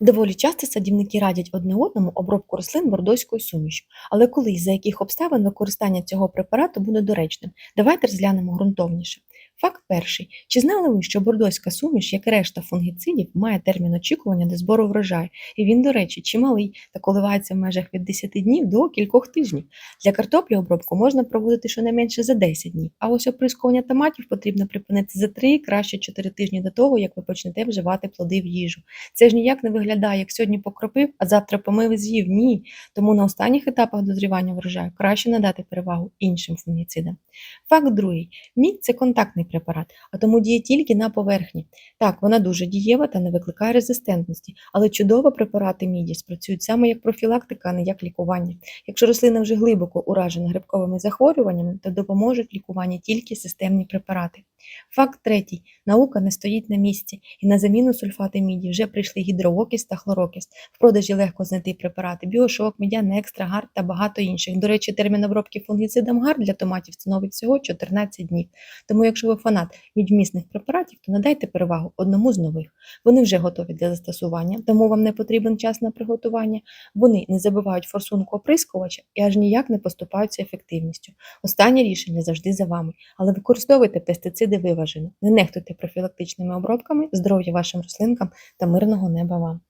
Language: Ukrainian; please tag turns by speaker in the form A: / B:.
A: Доволі часто садівники радять одне одному обробку рослин бордоською сумішю, але коли і за яких обставин використання цього препарату буде доречним, давайте розглянемо ґрунтовніше. Факт перший. Чи знали ви, що бордоська суміш, як решта фунгіцидів, має термін очікування до збору врожаю, і він, до речі, чималий та коливається в межах від 10 днів до кількох тижнів. Для картоплі обробку можна проводити щонайменше за 10 днів, а ось оприскування томатів потрібно припинити за 3, краще 4 тижні до того, як ви почнете вживати плоди в їжу. Це ж ніяк не виглядає, як сьогодні покропив, а завтра помив і з'їв. Ні. Тому на останніх етапах дозрівання врожаю краще надати перевагу іншим фунгіцидам. Факт другий. Мідь – це контактний препарат, а тому діє тільки на поверхні. Так, вона дуже дієва та не викликає резистентності, але чудово препарати мідіс працюють саме як профілактика, а не як лікування. Якщо рослина вже глибоко уражена грибковими захворюваннями, то допоможуть лікуванні тільки системні препарати. Факт третій. Наука не стоїть на місці, і на заміну сульфати міді вже прийшли гідроокіс та хлорокіс. В продажі легко знайти препарати біошок, медян екстра, гард та багато інших. До речі, термін обробки фунгіцидом гард для томатів становить всього 14 днів. Тому, якщо ви фанат мідьмісних препаратів, то надайте перевагу одному з нових. Вони вже готові для застосування, тому вам не потрібен час на приготування. Вони не забивають форсунку оприскувача і аж ніяк не поступаються ефективністю. Останнє рішення завжди за вами, але використовуйте пестициди виважено. Не нехтуйте профілактичними обробками, здоров'я вашим рослинкам та мирного неба вам.